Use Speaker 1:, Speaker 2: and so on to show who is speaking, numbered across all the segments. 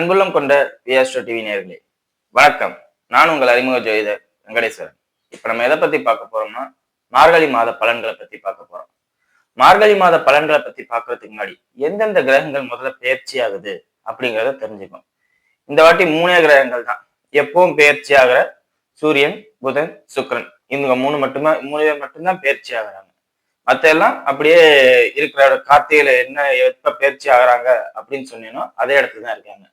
Speaker 1: அன்புள்ளம் கொண்ட வியாஸ்ட்ரோ டிவி நேர்களே வணக்கம். நான் உங்கள் அறிமுக ஜோதிடர் வெங்கடேஸ்வரன். இப்ப நம்ம எதை பத்தி பார்க்க போறோம்னா மார்கழி மாத பலன்களை பத்தி பார்க்க போறோம். மார்கழி மாத பலன்களை பத்தி பார்க்கறதுக்கு முன்னாடி எந்தெந்த கிரகங்கள் முதல்ல பயிற்சி ஆகுது அப்படிங்கிறத தெரிஞ்சுக்கணும். இந்த வாட்டி மூணே கிரகங்கள் தான். எப்பவும் பயிற்சி ஆகிற சூரியன் புதன் சுக்கிரன். இவங்க மூணு மட்டுமே மூணு பேர் மட்டும்தான் பயிற்சி ஆகுறாங்க. மத்த எல்லாம் அப்படியே இருக்கிற கார்த்திகையில என்ன எப்ப பயிற்சி ஆகுறாங்க அப்படின்னு சொன்னீங்கன்னா அதே இடத்துல தான் இருக்காங்க.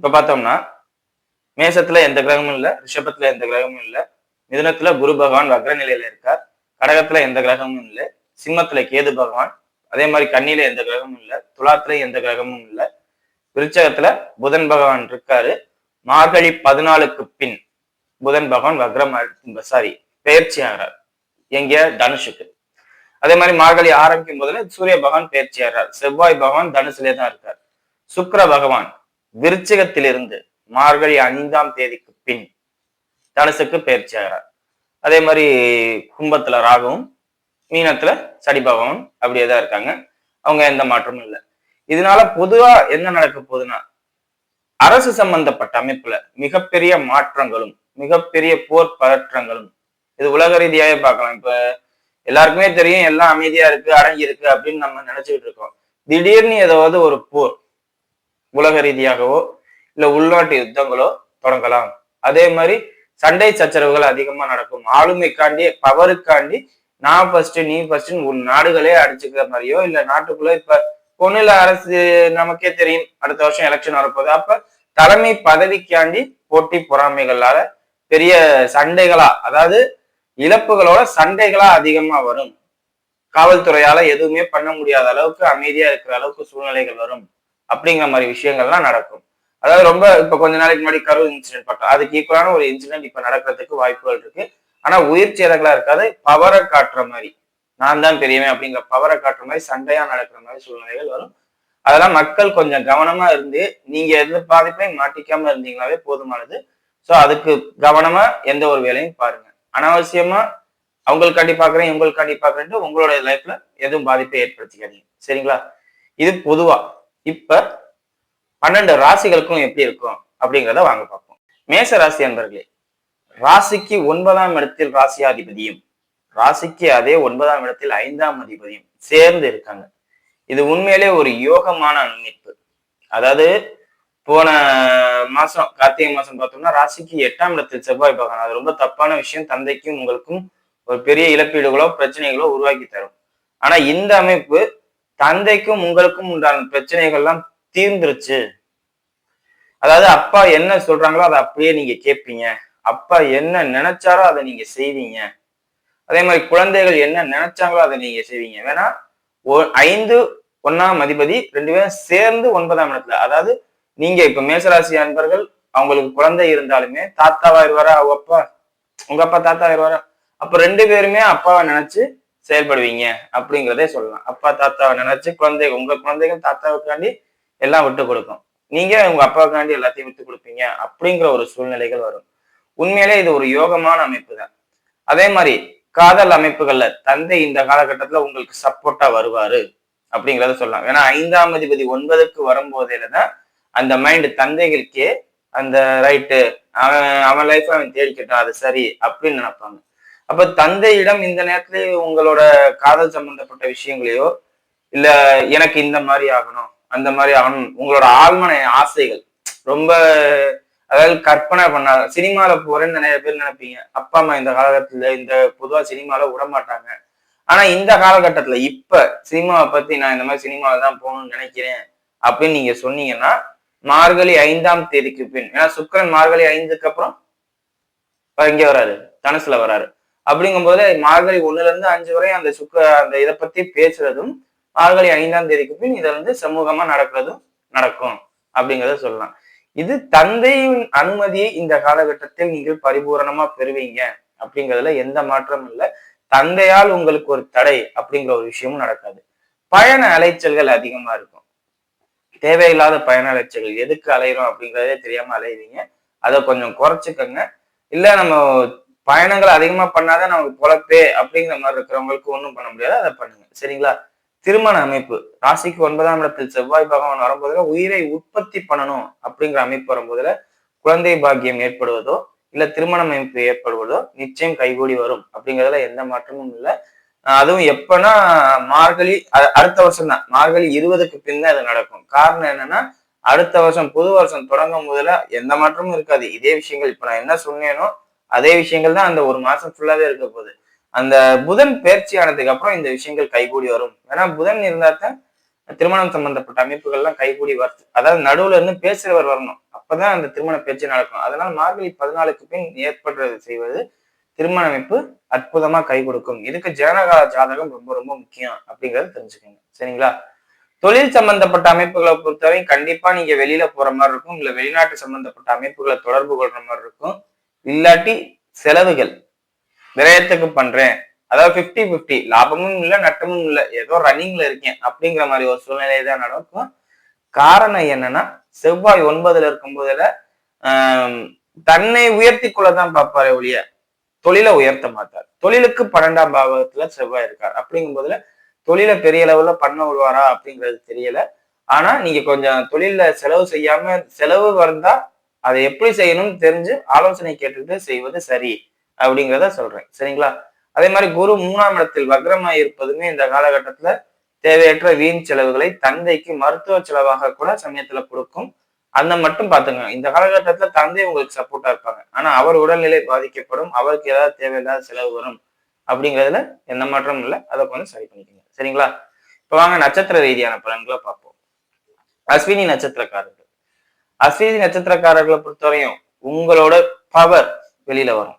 Speaker 1: இப்ப பார்த்தோம்னா மேசத்துல எந்த கிரகமும் இல்ல ரிஷபத்துல எந்த கிரகமும் இல்ல. மிதுனத்துல குரு பகவான் வக்ர நிலையில இருக்கார். கடகத்துல எந்த கிரகமும் இல்லை. சிம்மத்துல கேது பகவான். அதே மாதிரி கண்ணில எந்த கிரகமும் இல்லை. துலாத்துல எந்த கிரகமும் இல்லை. விருச்சகத்துல புதன் பகவான் இருக்காரு. மார்கழி பதினாலுக்கு பின் புதன் பகவான் வக்ரம் சாரி பயிற்சி ஆகிறார். எங்க தனுஷுக்கு. அதே மாதிரி மார்கழி ஆரம்பிக்கும் போதுல சூரிய பகவான் பெயர்ச்சி ஆகிறார். செவ்வாய் பகவான் தனுசுலே தான் இருக்கார். சுக்கிர பகவான் விருச்சிகத்திலிருந்து மார்கழி ஐந்தாம் தேதிக்கு பின் தனுசுக்கு பயிற்சி ஆகிறார் அதே மாதிரி கும்பத்துல ராகவும் மீனத்துல சடி பகவான் அப்படியே தான் இருக்காங்க. அவங்க எந்த மாற்றமும் இல்லை. இதனால பொதுவா என்ன நடக்க போகுதுன்னா அரசு சம்பந்தப்பட்ட அமைப்புல மிகப்பெரிய மாற்றங்களும் மிகப்பெரிய போர் பதற்றங்களும் இது உலக ரீதியாவே பார்க்கலாம். இப்ப எல்லாருக்குமே தெரியும் எல்லாம் அமைதியா இருக்கு அடங்கி இருக்கு அப்படின்னு நம்ம நினைச்சுக்கிட்டு இருக்கோம். திடீர்னு ஏதாவது ஒரு போர் உலக ரீதியாகவோ இல்ல உள்நாட்டு யுத்தங்களோ தொடங்கலாம். அதே மாதிரி சண்டை சச்சரவுகள் அதிகமா நடக்கும். ஆளுமைக்காண்டி பவருக்காண்டி நான் ஃபர்ஸ்ட் நீ ஃபர்ஸ்ட்னு உன் நாடுகளே அடிச்சுக்கிற மாதிரியோ இல்ல நாட்டுக்குள்ள இப்ப பொண்ணுல அரசு நமக்கே தெரியும். அடுத்த வருஷம் எலெக்ஷன் வரப்போகுது. அப்ப தலைமை பதவிக்காண்டி போட்டி பொறாமைகளால பெரிய சண்டைகளா அதாவது இழப்புகளோட சண்டைகளா அதிகமா வரும். காவல்துறையால எதுவுமே பண்ண முடியாத அளவுக்கு அமைதியா இருக்கிற அளவுக்கு சூழ்நிலைகள் வரும். அப்படிங்கிற மாதிரி விஷயங்கள்லாம் நடக்கும். அதாவது ரொம்ப இப்ப கொஞ்ச நாளைக்கு முன்னாடி கரூர் இன்சிடென்ட் பார்த்தோம். அதுக்கு ஈக்குவலான ஒரு இன்சிடென்ட் இப்ப நடக்கிறதுக்கு வாய்ப்புகள் இருக்கு. ஆனா உயிர் சேதங்களா இருக்காது பவரை காட்டுற மாதிரி. நான் தான் பெரியவன் அப்படிங்கிற பவரை காட்டுற மாதிரி சண்டையா நடக்கிற மாதிரி சூழ்நிலைகள் வரும். அதெல்லாம் மக்கள் கொஞ்சம் கவனமா இருந்து நீங்க எந்த பாதிப்பையும் மாட்டிக்காம இருந்தீங்களாவே போதுமானது. ஸோ அதுக்கு கவனமா எந்த ஒரு வேலையும் பாருங்க. அனாவசியமா அவங்களுக்காண்டி பாக்குறேன் இவங்களுக்காண்டி பாக்குறேன்ட்டு உங்களோட லைஃப்ல எதுவும் பாதிப்பை ஏற்படுத்திக்காதீங்க. சரிங்களா? இது பொதுவா. இப்ப பன்னெண்டு ராசிகளுக்கும் எப்படி இருக்கும் அப்படிங்கிறத வாங்க பார்ப்போம். மேச ராசி அன்பர்களே ராசிக்கு ஒன்பதாம் இடத்தில் ராசியாதிபதியும் ராசிக்கு அதே ஒன்பதாம் இடத்தில் ஐந்தாம் அதிபதியும் சேர்ந்து இருக்காங்க. இது உண்மையிலே ஒரு யோகமான அமைப்பு. அதாவது போன மாசம் கார்த்திகை மாசம் பார்த்தோம்னா ராசிக்கு எட்டாம் இடத்தில் செவ்வாய் பகவான். அது ரொம்ப தப்பான விஷயம். தந்தைக்கும் உங்களுக்கும் ஒரு பெரிய இழப்பீடுகளோ பிரச்சனைகளோ உருவாக்கி தரும். ஆனா இந்த அமைப்பு தந்தைக்கும் உங்களுக்கும் உண்டான பிரச்சனைகள்லாம் தீர்ந்துருச்சு. அதாவது அப்பா என்ன சொல்றாங்களோ அதை அப்படியே நீங்க கேட்பீங்க. அப்பா என்ன நினைச்சாரோ அதை நீங்க செய்வீங்க. அதே மாதிரி குழந்தைகள் என்ன நினைச்சாங்களோ அதை நீங்க செய்வீங்க. வேணா ஐந்து ஒன்னாம் அதிபதி ரெண்டு பேரும் சேர்ந்து ஒன்பதாம் இடத்துல. அதாவது நீங்க இப்ப மேசராசி அன்பர்கள் அவங்களுக்கு குழந்தை இருந்தாலுமே தாத்தாவா இருவாரா? அவங்க அப்பா உங்க அப்பா தாத்தா இருவாரா? அப்ப ரெண்டு பேருமே அப்பாவை நினைச்சு செயல்படுவீங்க அப்படிங்கிறதே சொல்லலாம். அப்பா தாத்தாவை நினைச்சு குழந்தை உங்க குழந்தைகள் தாத்தாவுக்காண்டி எல்லாம் விட்டு கொடுக்கும். நீங்க உங்க அப்பாவுக்காண்டி எல்லாத்தையும் விட்டு கொடுப்பீங்க அப்படிங்கிற ஒரு சூழ்நிலைகள் வரும். உண்மையிலே இது ஒரு யோகமான அமைப்பு தான் அதே மாதிரி காதல் அமைப்புகள்ல தந்தை இந்த காலகட்டத்துல உங்களுக்கு சப்போர்ட்டா வருவாரு அப்படிங்கிறத சொல்லலாம். ஏன்னா ஐந்தாம் அதிபதி ஒன்பதுக்கு வரும்போதேல தான் அந்த மைண்ட் தந்தைகளுக்கே அந்த ரைட்டு அவன் அவன் லைஃப் அவன் தேடிக்கிட்டான் அது சரி அப்படின்னு நினைப்பாங்க. அப்ப தந்தையிடம் இந்த நேரத்துல உங்களோட காதல் சம்பந்தப்பட்ட விஷயங்களையோ இல்ல எனக்கு இந்த மாதிரி ஆகணும் அந்த மாதிரி ஆகணும் உங்களோட ஆழ்மனை ஆசைகள் ரொம்ப அதாவது கற்பனை பண்ணாத சினிமால போறேன்னு நிறைய பேர் நினைப்பீங்க. அப்பா அம்மா இந்த காலகட்டத்துல இந்த பொதுவா சினிமால விட மாட்டாங்க ஆனா இந்த காலகட்டத்துல இப்ப சினிமாவை பத்தி நான் இந்த மாதிரி சினிமாவில தான் போகணும்னு நினைக்கிறேன் அப்படின்னு நீங்க சொன்னீங்கன்னா மார்கழி ஐந்தாம் தேதிக்கு பின் ஏன்னா சுக்கரன் மார்கழி ஐந்துக்கு அப்புறம் இங்க வராரு தனுசுல வராரு. அப்படிங்கும்போது மார்கழி ஒண்ணுல இருந்து அஞ்சு வரை அந்த சுக்க அந்த இதை பத்தி பேசுறதும் மார்கழி ஐந்தாம் தேதிக்கு பின் இதை வந்து சமூகமா நடக்கிறதும் நடக்கும் அப்படிங்கிறத சொல்லலாம். இது தந்தையின் அனுமதியை இந்த காலகட்டத்தில் நீங்கள் பரிபூரணமா பெறுவீங்க அப்படிங்கிறதுல எந்த மாற்றமும் இல்லை. தந்தையால் உங்களுக்கு ஒரு தடை அப்படிங்கிற ஒரு விஷயமும் நடக்காது. பயண அலைச்சல்கள் அதிகமா இருக்கும். தேவையில்லாத பயண அலைச்சல்கள் எதுக்கு அலையிறோம் அப்படிங்கிறதே தெரியாம அலைவீங்க அதை கொஞ்சம் குறைச்சிக்கோங்க. இல்ல நம்ம பயணங்கள் அதிகமாக பண்ணாதான் நமக்கு பொழப்பே அப்படிங்கிற மாதிரி இருக்கிறவங்களுக்கு ஒன்றும் பண்ண முடியாது. அதை பண்ணுங்க. சரிங்களா? திருமண அமைப்பு. ராசிக்கு ஒன்பதாம் இடத்தில் செவ்வாய் பகவான் வரும்போதுல உயிரை உற்பத்தி பண்ணணும் அப்படிங்கிற அமைப்பு வரும்போதுல குழந்தை பாக்கியம் ஏற்படுவதோ இல்ல திருமண அமைப்பு ஏற்படுவதோ நிச்சயம் கைகூடி வரும் அப்படிங்கிறதுல எந்த மாற்றமும் இல்லை. அதுவும் எப்பன்னா மார்கழி அடுத்த வருஷம் தான் மார்கழி இருபதுக்கு பின் தான் அது நடக்கும். காரணம் என்னன்னா அடுத்த வருஷம் புது வருஷம் தொடங்கும் போதுல எந்த மாற்றமும் இருக்காது. இதே விஷயங்கள். இப்ப நான் என்ன சொன்னேனோ அதே விஷயங்கள் தான் அந்த ஒரு மாசம் ஃபுல்லாவே இருக்க போகுது. அந்த புதன் பயிற்சி ஆனதுக்கு அப்புறம் இந்த விஷயங்கள் கைகூடி வரும். ஏன்னா புதன் இருந்தா தான் திருமணம் சம்பந்தப்பட்ட அமைப்புகள்லாம் கைகூடி வருது அதாவது நடுவுல இருந்து பேசுறவர் வரணும். அப்பதான் அந்த திருமண பேச்சு நடக்கும். அதனால மார்கழி பதினாலுக்கு பின் ஏற்படுறது செய்வது திருமண அமைப்பு அற்புதமா கை கொடுக்கும். இதுக்கு ஜனகால ஜாதகம் ரொம்ப ரொம்ப முக்கியம் அப்படிங்கறத தெரிஞ்சுக்கோங்க. சரிங்களா? தொழில் சம்பந்தப்பட்ட அமைப்புகளை பொறுத்தவரை கண்டிப்பா நீங்க வெளியில போற மாதிரி இருக்கும். இல்ல வெளிநாட்டு சம்பந்தப்பட்ட அமைப்புகளை தொடர்பு கொள்ற மாதிரி இருக்கும். இல்லாட்டி செலவுகள். விரயத்துக்கு பண்றேன். அதாவது ஃபிஃப்டி ஃபிஃப்டி லாபமும் இல்லை நட்டமும் இல்லை. ஏதோ ரன்னிங்ல இருக்கேன் அப்படிங்கிற மாதிரி ஒரு சூழ்நிலை தான் நடக்கும். காரணம் என்னன்னா செவ்வாய் ஒன்பதுல இருக்கும் போதுல தன்னை உயர்த்தி கொள்ளதான் பார்ப்பாரு ஒழிய தொழிலை உயர்த்த மாட்டார். தொழிலுக்கு பன்னெண்டாம் பாவகத்துல செவ்வாய் இருக்கார். அப்படிங்கும் போதுல தொழிலை பெரிய அளவுல பண்ண விடுவாரா அப்படிங்கிறது தெரியல. ஆனா நீங்க கொஞ்சம் தொழில செலவு செய்யாம செலவு வந்தா அதை எப்படி செய்யணும்னு தெரிஞ்சு ஆலோசனை கேட்டுக்கிட்டு செய்வது சரி அப்படிங்கிறத சொல்றேன். சரிங்களா? அதே மாதிரி குரு மூணாம் இடத்தில் வக்ரமா இருப்பதுமே இந்த காலகட்டத்துல தேவையற்ற வீண் செலவுகளை தந்தைக்கு மருத்துவ செலவாக கூட சமயத்துல கொடுக்கும். அந்த மட்டும் பாத்துங்க இந்த காலகட்டத்துல தந்தை உங்களுக்கு சப்போர்ட்டா இருப்பாங்க. ஆனா அவர் உடல்நிலை பாதிக்கப்படும். அவருக்கு ஏதாவது தேவையில்லாத செலவு வரும் அப்படிங்கிறதுல எந்த மாற்றமும் இல்லை. அதை கொஞ்சம் சரி பண்ணிக்கோங்க. சரிங்களா? இப்ப வாங்க நட்சத்திர ரீதியான பலன்களை பார்ப்போம். அஸ்வினி நட்சத்திரக்காரர்கள். அஸ்வினி நட்சத்திரக்காரர்களை பொறுத்தவரையும் உங்களோட பவர் வெளியில வரும்.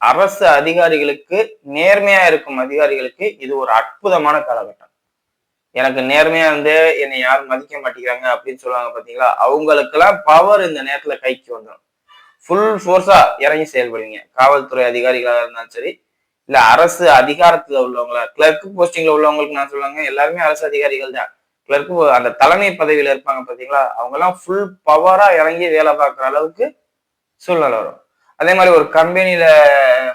Speaker 1: அரசு அதிகாரிகளுக்கு நேர்மையா இருக்கும் அதிகாரிகளுக்கு இது ஒரு அற்புதமான காலகட்டம். எனக்கு நேர்மையா இருந்து என்னை யாரும் மதிக்க மாட்டேங்கிறாங்க அப்படின்னு சொல்லுவாங்க பாத்தீங்களா? அவங்களுக்கெல்லாம் பவர் இந்த நேரத்துல கைக்கு வந்துடும் ஃபுல் ஃபோர்ஸா இறங்கி செயல்படுவீங்க. காவல்துறை அதிகாரிகளாக இருந்தாலும் சரி இல்ல அரசு அதிகாரத்துல உள்ளவங்களா கிளர்க் போஸ்டிங்ல உள்ளவங்களுக்கு நான் சொல்லுவாங்க எல்லாருமே அரசு அதிகாரிகள் தான். கிளர்க்கு அந்த தலைமை பதவியில இருப்பாங்க பாத்தீங்களா? அவங்க எல்லாம் ஃபுல் பவரா இறங்கி வேலை பார்க்குற அளவுக்கு சூழ்நிலை வரும். அதே மாதிரி ஒரு கம்பெனியில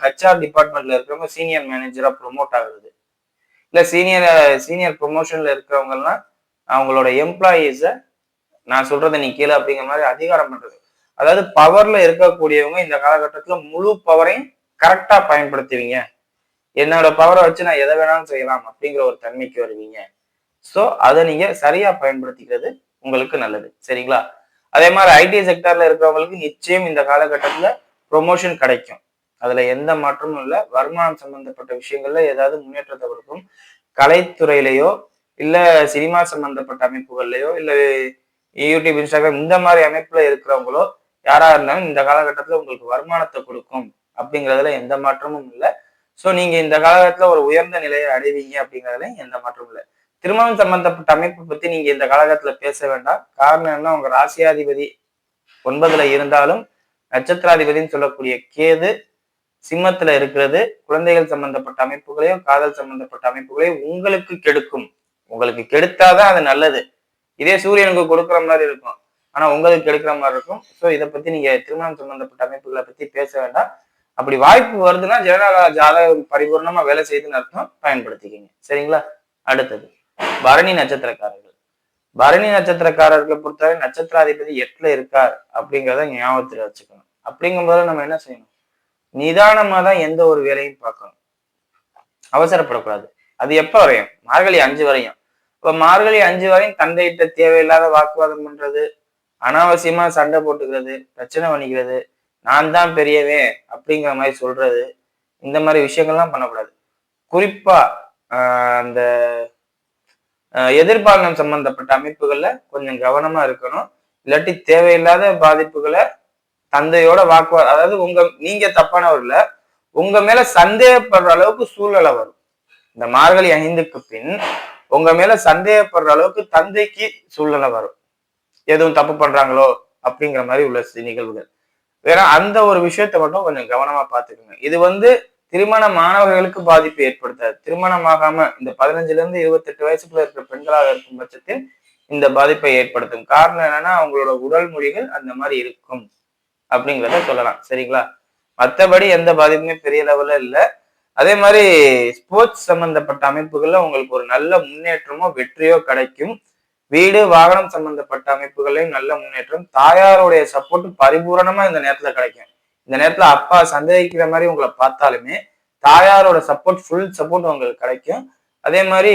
Speaker 1: ஹெச்ஆர் டிபார்ட்மெண்ட்ல இருக்கிறவங்க சீனியர் மேனேஜரா ப்ரொமோட் ஆகுது இல்ல சீனியர் சீனியர் ப்ரொமோஷன்ல இருக்கிறவங்கலாம் அவங்களோட எம்ப்ளாயீஸ நான் சொல்றதை நீ கீழே அப்படிங்கிற மாதிரி அதிகாரம் பண்றது. அதாவது பவர்ல இருக்கக்கூடியவங்க இந்த காலகட்டத்துல முழு பவரையும் கரெக்டா பயன்படுத்துவீங்க. என்னோட பவரை வச்சு நான் எதை வேணாலும் செய்யலாம் அப்படிங்கிற ஒரு தன்மைக்கு வருவீங்க. ஸோ அதை நீங்க சரியா பயன்படுத்திக்கிறது உங்களுக்கு நல்லது. சரிங்களா? அதே மாதிரி ஐடி செக்டரில் இருக்கிறவங்களுக்கு நிச்சயம் இந்த காலகட்டத்துல ப்ரொமோஷன் கிடைக்கும். அதுல எந்த மாற்றமும் இல்லை. வருமானம் சம்பந்தப்பட்ட விஷயங்கள்ல ஏதாவது முன்னேற்றத்தை கொடுக்கும். கலைத்துறையிலையோ இல்ல சினிமா சம்பந்தப்பட்ட அமைப்புகள்லையோ இல்ல யூடியூப் இன்ஸ்டாகிராம் இந்த மாதிரி அமைப்புல இருக்கிறவங்களோ யாரா இருந்தாலும் இந்த காலகட்டத்துல உங்களுக்கு வருமானத்தை கொடுக்கும் அப்படிங்கிறதுல எந்த மாற்றமும் இல்லை. ஸோ நீங்க இந்த காலகட்டத்தில் ஒரு உயர்ந்த நிலையை அடைவீங்க அப்படிங்கிறதுல எந்த மாற்றமும் இல்லை. திருமணம் சம்பந்தப்பட்ட அமைப்பை பத்தி நீங்க இந்த காலகட்டத்துல பேச வேண்டாம். காரணம் என்ன? உங்க ராசியாதிபதி ஒன்பதுல இருந்தாலும் நட்சத்திராதிபதினு சொல்லக்கூடிய கேது சிம்மத்துல இருக்கிறது. குழந்தைகள் சம்பந்தப்பட்ட அமைப்புகளையும் காதல் சம்பந்தப்பட்ட அமைப்புகளையும் உங்களுக்கு கெடுக்கும். உங்களுக்கு கெடுத்தாதான் அது நல்லது. இதே சூரியனுக்கு கொடுக்குற மாதிரி இருக்கும். ஆனா உங்களுக்கு கெடுக்கிற மாதிரி இருக்கும். ஸோ இதை பத்தி நீங்க திருமணம் சம்பந்தப்பட்ட அமைப்புகளை பத்தி பேச வேண்டாம். அப்படி வாய்ப்பு வருதுன்னா ஜனநாயக ஜாதகம் பரிபூர்ணமா வேலை செய்துன்னு அர்த்தம் பயன்படுத்திக்கிங்க. சரிங்களா? அடுத்தது. பரணி நட்சத்திரக்காரர்கள். பரணி நட்சத்திரக்காரர்களை பொறுத்தவரை நட்சத்திராதிபதி எட்டுல இருக்கார் அப்படிங்கிறத ஞாபகத்துல வச்சுக்கணும். அப்படிங்கும்போது நம்ம என்ன செய்யணும்? நிதானமா தான் எந்த ஒரு வேலையும் பார்க்கணும். அவசரப்படக்கூடாது. அது எப்ப வரையும்? மார்கழி அஞ்சு வரையும். இப்ப மார்கழி அஞ்சு வரையும் தந்தையிட்ட தேவையில்லாத வாக்குவாதம் பண்றது அனாவசியமா சண்டை போட்டுக்கிறது பிரச்சனை பண்ணிக்கிறது நான் தான் பெரியவே அப்படிங்கிற மாதிரி சொல்றது இந்த மாதிரி விஷயங்கள்லாம் பண்ணக்கூடாது. குறிப்பா அந்த எதிர்பாலனம் சம்பந்தப்பட்ட அமைப்புகள்ல கொஞ்சம் கவனமா இருக்கணும். இல்லாட்டி தேவையில்லாத பாதிப்புகளை தந்தையோட வாக்குவாதம் அதாவது உங்க நீங்க தப்பானவர்ல உங்க மேல சந்தேகப்படுற அளவுக்கு சூழ்நிலை வரும். இந்த மார்கழி ஐந்துக்கு பின் உங்க மேல சந்தேகப்படுற அளவுக்கு தந்தைக்கு சூழ்நிலை வரும். எதுவும் தப்பு பண்றாங்களோ அப்படிங்கிற மாதிரி உள்ள நிகழ்வுகள். வேற அந்த ஒரு விஷயத்த மட்டும் கொஞ்சம் கவனமா பாத்துக்கோங்க இது வந்து திருமணம் மாணவர்களுக்கு பாதிப்பு ஏற்படுத்தாது. திருமணமாகாம இந்த பதினஞ்சுல இருந்து இருபத்தெட்டு வயசுக்குள்ள இருக்கிற பெண்களாக இருக்கும் பட்சத்தில் இந்த பாதிப்பை ஏற்படுத்தும். காரணம் என்னன்னா அவங்களோட உடல் மொழிகள் அந்த மாதிரி இருக்கும் அப்படிங்கிறத சொல்லலாம். சரிங்களா? மற்றபடி எந்த பாதிப்புமே பெரிய லெவல்ல இல்லை. அதே மாதிரி ஸ்போர்ட்ஸ் சம்பந்தப்பட்ட அமைப்புகள்ல உங்களுக்கு ஒரு நல்ல முன்னேற்றமோ வெற்றியோ கிடைக்கும். வீடு வாகனம் சம்பந்தப்பட்ட அமைப்புகளையும் நல்ல முன்னேற்றம். தாயாருடைய சப்போர்ட் பரிபூரணமா இந்த நேரத்துல கிடைக்கும். இந்த நேரத்துல அப்பா சந்தேகிக்கிற மாதிரி உங்களை பார்த்தாலுமே தாயாரோட சப்போர்ட் ஃபுல் சப்போர்ட் உங்களுக்கு கிடைக்கும். அதே மாதிரி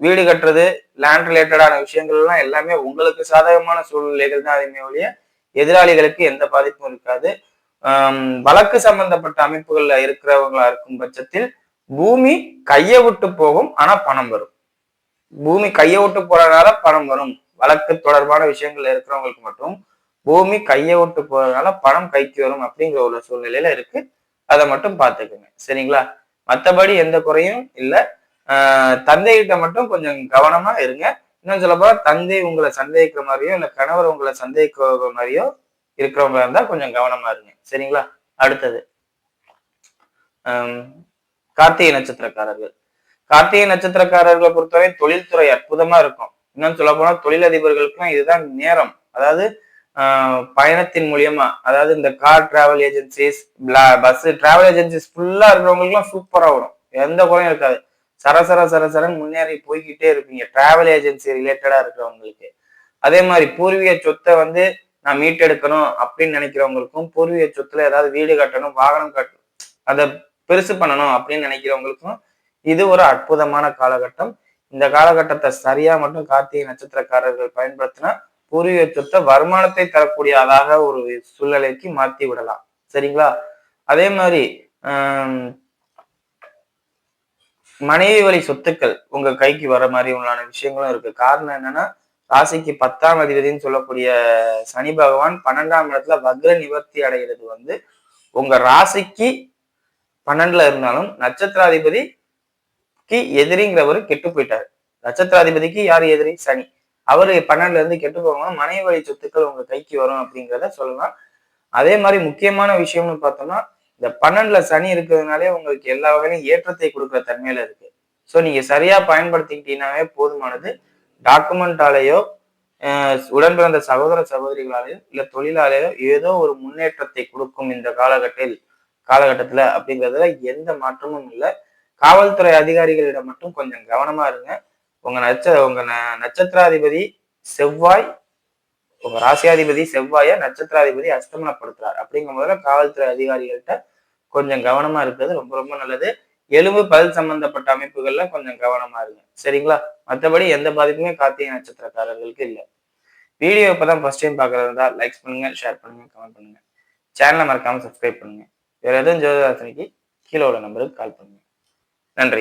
Speaker 1: வீடு கட்டுறது லேண்ட் ரிலேட்டடான விஷயங்கள்லாம் எல்லாமே உங்களுக்கு சாதகமான சூழ்நிலைகள் தான் அதுமே ஒழிய எதிராளிகளுக்கு எந்த பாதிப்பும் இருக்காது. வழக்கு சம்பந்தப்பட்ட அமைப்புகள்ல இருக்கிறவங்களா இருக்கும் பட்சத்தில் பூமி கையை விட்டு போகும் ஆனா பணம் வரும். பூமி கையை விட்டு போறதுனால பணம் வரும். வழக்கு தொடர்பான விஷயங்கள்ல இருக்கிறவங்களுக்கு மட்டும் பூமி கையை விட்டு போறதுனால பணம் கைக்கு வரும் அப்படிங்கிற ஒரு சூழ்நிலையில இருக்கு. அதை மட்டும் பார்த்துக்குங்க. சரிங்களா? மற்றபடி எந்த குறையும் இல்லை. தந்தைகிட்ட மட்டும் கொஞ்சம் கவனமா இருங்க. இன்னும் சொல்ல போனா தந்தை உங்களை சந்தேகிக்கிற மாதிரியோ இல்லை கணவர் உங்களை சந்தேகிக்கிற மாதிரியோ இருக்கிறவங்களா இருந்தா கொஞ்சம் கவனமா இருங்க. சரிங்களா? அடுத்தது. கார்த்திகை நட்சத்திரக்காரர்கள். கார்த்திகை நட்சத்திரக்காரர்களை பொறுத்தவரை தொழில்துறை அற்புதமா இருக்கும். இன்னும் சொல்ல போனா தொழிலதிபர்களுக்கும் இதுதான் நேரம். அதாவது பயணத்தின் மூலியமா அதாவது இந்த car travel agencies bus travel agencies ஃபுல்லா இருக்கிறவங்களுக்குலாம் சூப்பரா வரும் எந்த குறையும் இருக்காது. சரசர சரசரன் முன்னேறி போய்கிட்டே இருப்பீங்க. டிராவல் ஏஜென்சி ரிலேட்டடா இருக்கிறவங்களுக்கு. அதே மாதிரி பூர்வீக சொத்தை வந்து நான் மீட்டெடுக்கணும் அப்படின்னு நினைக்கிறவங்களுக்கும் பூர்வீக சொத்துல ஏதாவது வீடு கட்டணும் வாகனம் கட்டணும் அதை பெருசு பண்ணணும் அப்படின்னு நினைக்கிறவங்களுக்கும் இது ஒரு அற்புதமான காலகட்டம். இந்த காலகட்டத்தை சரியா மட்டும் கார்த்திகை நட்சத்திரக்காரர்கள் பயன்படுத்தினா பூர்வீக சொத்தை வருமானத்தை தரக்கூடிய அதாக ஒரு சூழ்நிலைக்கு மாத்தி விடலாம். சரிங்களா? அதே மாதிரி மனைவி வழி சொத்துக்கள் உங்க கைக்கு வர மாதிரி உள்ளான விஷயங்களும் இருக்கு. காரணம் என்னன்னா ராசிக்கு பத்தாம் அதிபதினு சொல்லக்கூடிய சனி பகவான் பன்னெண்டாம் இடத்துல வக்ர நிவர்த்தி அடைகிறது வந்து உங்க ராசிக்கு பன்னெண்டுல இருந்தாலும் நட்சத்திராதிபதிக்கு எதிரிங்கிறவர் கெட்டு போயிட்டாரு. நட்சத்திராதிபதிக்கு யார் எதிரி? சனி. அவரு பன்னெண்டுல இருந்து கெட்டு போகணும் மனைவி வழி சொத்துக்கள் உங்க கைக்கு வரும் அப்படிங்கிறத சொல்லலாம். அதே மாதிரி முக்கியமான விஷயம்னு பார்த்தோம்னா இந்த பன்னெண்டுல சனி இருக்கிறதுனாலே உங்களுக்கு எல்லா வகையிலும் ஏற்றத்தை கொடுக்குற தன்மையில இருக்கு. ஸோ நீங்க சரியா பயன்படுத்திக்கிட்டீங்கன்னாவே போதுமானது. டாக்குமெண்டாலேயோ உடன் பிறந்த சகோதர சகோதரிகளாலேயோ இல்ல தொழிலாலேயோ ஏதோ ஒரு முன்னேற்றத்தை கொடுக்கும் இந்த காலகட்டத்தில் காலகட்டத்துல அப்படிங்கிறதுல எந்த மாற்றமும் இல்லை. காவல்துறை அதிகாரிகளிடம் மட்டும் கொஞ்சம் கவனமா இருங்க. உங்க நட்ச உங்க நட்சத்திராதிபதி செவ்வாய் உங்க ராசியாதிபதி செவ்வாய நட்சத்திராதிபதி அஸ்தமனப்படுத்துறார். அப்படிங்கும் போதுல காவல்துறை அதிகாரிகள்கிட்ட கொஞ்சம் கவனமா இருக்கிறது ரொம்ப ரொம்ப நல்லது. எலும்பு பதில் சம்பந்தப்பட்ட அமைப்புகள்ல கொஞ்சம் கவனமா இருங்க. சரிங்களா? மற்றபடி எந்த பாதிப்புமே கார்த்திகை நட்சத்திரக்காரர்களுக்கு இல்லை. வீடியோ இப்பதான் ஃபர்ஸ்ட் டைம் பாக்குறதா லைக்ஸ் பண்ணுங்க ஷேர் பண்ணுங்க கமெண்ட் பண்ணுங்க. சேனலை மறக்காம சப்ஸ்கிரைப் பண்ணுங்க. வேற எதுவும் ஜோதிதாசனிக்கு கீழே உள்ள நம்பருக்கு கால் பண்ணுங்க. நன்றி.